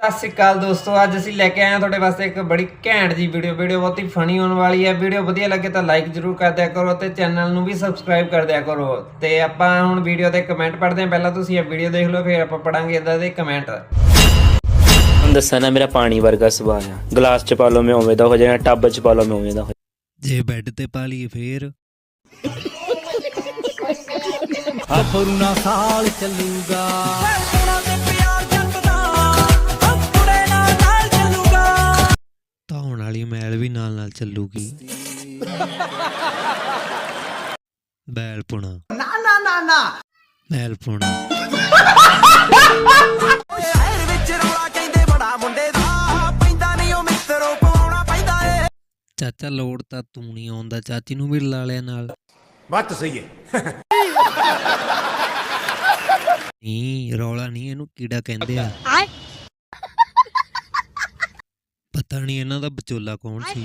ਸਤਿ ਸ਼੍ਰੀ ਅਕਾਲ ਦੋਸਤੋ ਅੱਜ ਅਸੀਂ ਲੈ ਕੇ ਆਏ ਹਾਂ ਤੁਹਾਡੇ ਵਾਸਤੇ ਇੱਕ ਬੜੀ ਘੈਂਟ ਜੀ ਵੀਡੀਓ ਵੀਡੀਓ ਬਹੁਤ ਹੀ ਫਨੀ ਹੋਣ ਵਾਲੀ ਹੈ। ਵੀਡੀਓ ਵਧੀਆ ਲੱਗੇ ਤਾਂ ਲਾਈਕ ਜਰੂਰ ਕਰ ਦਿਆ ਕਰੋ ਤੇ ਚੈਨਲ ਨੂੰ ਵੀ ਸਬਸਕ੍ਰਾਈਬ ਕਰ ਦਿਆ ਕਰੋ। ਤੇ ਆਪਾਂ ਹੁਣ ਵੀਡੀਓ ਦੇ ਕਮੈਂਟ ਪੜ੍ਹਦੇ ਹਾਂ। ਪਹਿਲਾਂ ਤੁਸੀਂ ਇਹ ਵੀਡੀਓ ਦੇਖ ਲਓ ਫਿਰ ਆਪਾਂ ਪੜਾਂਗੇ ਇਦਾਂ ਦੇ ਕਮੈਂਟ ਹੁਣ ਦੱਸਾਂ ਨਾ ਮੇਰਾ ਪਾਣੀ ਵਰਗਾ ਸੁਭਾਅ ਆ। ਗਲਾਸ ਚ ਪਾ ਲਓ ਮੈਂ ਉਵੇਂ ਦਾ ਹੋ ਜਾਣਾ ਟੱਬ ਚ ਪਾ ਲਓ ਮੈਂ ਉਵੇਂ ਦਾ ਹੋ ਜੇ ਬੈੱਡ ਤੇ ਪਾ ਲਈਏ ਫੇਰ। ਫਰੂਨਾ ਸਾਲ ਚੱਲੂਗਾ। ਮੈਲ ਵੀ ਨਾਲ ਨਾਲ ਚੱਲੂਗੀ। ਬੈਲ ਪੁਣਾ। ਨਾ ਨਾ ਨਾ ਨਾ। ਮੈਲ ਪੁਣਾ। ਸ਼ਹਿਰ ਵਿੱਚ ਰੌਲਾ ਕਹਿੰਦੇ ਬੜਾ ਮੁੰਡੇ ਦਾ। ਪੈਂਦਾ ਨਹੀਂ ਉਹ ਮਿੱਤਰੋ ਪਵਾਉਣਾ ਪੈਂਦਾ ਏ। ਚਾਚਾ ਲੋੜ ਤਾਂ ਤੂੰ ਨਹੀਂ ਆਉਂਦਾ ਚਾਚੀ ਨੂੰ ਵੀ ਲਾ ਲਿਆ ਨਾਲ। ਬਾਤ ਸਹੀ ਹੈ ਨਹੀਂ ਰੌਲਾ ਨਹੀਂ ਇਹਨੂੰ ਕੀੜਾ ਕਹਿੰਦੇ ਆ। ਪਤਾ ਨਹੀਂ ਇਹਨਾਂ ਦਾ ਵਿਚੋਲਾ ਕੌਣ ਸੀ।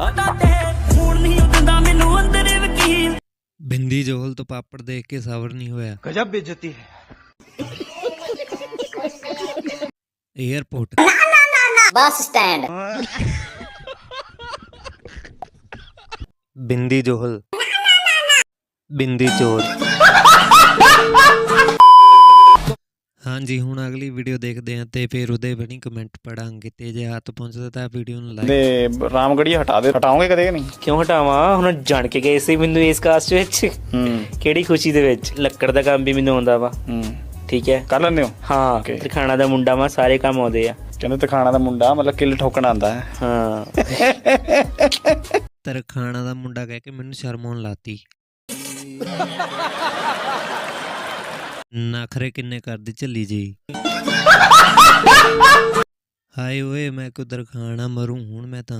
ਹਟਾ ਤੇ ਹੁਣ ਨਹੀਂ ਦਿੰਦਾ ਮੈਨੂੰ ਅੰਦਰ ਵਕੀਲ ਬਿੰਦੀ ਜੋਹਲ ਤੋਂ ਪਾਪੜ ਦੇਖ ਕੇ ਸਬਰ ਨਹੀਂ ਹੋਇਆ। ਗਜਬ ਬੇਇੱਜ਼ਤੀ ਹੈ। Airport bus stand. Bindi Johal. Bindi ਚੋਰ। ਹਾਂਜੀ ਹੁਣ ਅਗਲੀ ਵੀਡੀਓ ਦੇਖਦੇ ਹਾਂ ਤੇ ਫਿਰ ਉਹਦੇ ਬਣੀ ਕਮੈਂਟ ਪੜਾਂਗੇ ਤੇ ਜੇ ਹੱਥ ਪਹੁੰਚਦਾ ਤਾਂ ਵੀਡੀਓ ਨੂੰ ਲਾਈਕ ਤੇ ਰਾਮਗੜੀਏ ਹਟਾ ਦੇ ਹਟਾਓਗੇ ਕਦੇ ਕਿ ਨਹੀਂ? ਕਿਉਂ ਹਟਾਵਾਂ? ਹੁਣ ਜਾਣ ਕੇ ਗਏ ਸੀ ਮੈਨੂੰ ਇਸ ਕਾਸਟ ਵਿੱਚ। ਹੂੰ। ਕਿਹੜੀ ਖੁਸ਼ੀ ਦੇ ਵਿੱਚ? ਲੱਕੜ ਦਾ ਕੰਮ ਵੀ ਮੈਨੂੰ ਆਉਂਦਾ ਵਾ। ਹੂੰ। ਠੀਕ ਹੈ। ਕਰ ਲੈਂਦੇ ਹੋ? ਹਾਂ Okay. ਤੇ ਖਾਣਾ ਦਾ ਮੁੰਡਾ ਵਾ ਸਾਰੇ ਕੰਮ ਆਉਂਦੇ ਆ। ਕਹਿੰਦੇ ਤਖਾਣਾ ਦਾ ਮੁੰਡਾ ਮਤਲਬ ਕਿੱਲ ਠੋਕਣ ਆਂਦਾ ਹੈ। ਹਾਂ। ਤਰਖਾਣਾ ਦਾ ਮੁੰਡਾ ਕਹਿ ਕੇ ਮੈਨੂੰ ਸ਼ਰਮ ਆਉਣ ਲਾਤੀ ਨਖਰੇ ਕਿੰਨੇ ਕਰਦੀ ਝੱਲੀ ਜੀ ਹਾਏ ਓਏ ਮੈਂ ਕੁਦਰ ਖਾਣਾ ਮਰੂੰ ਹੁਣ ਮੈਂ ਤਾਂ।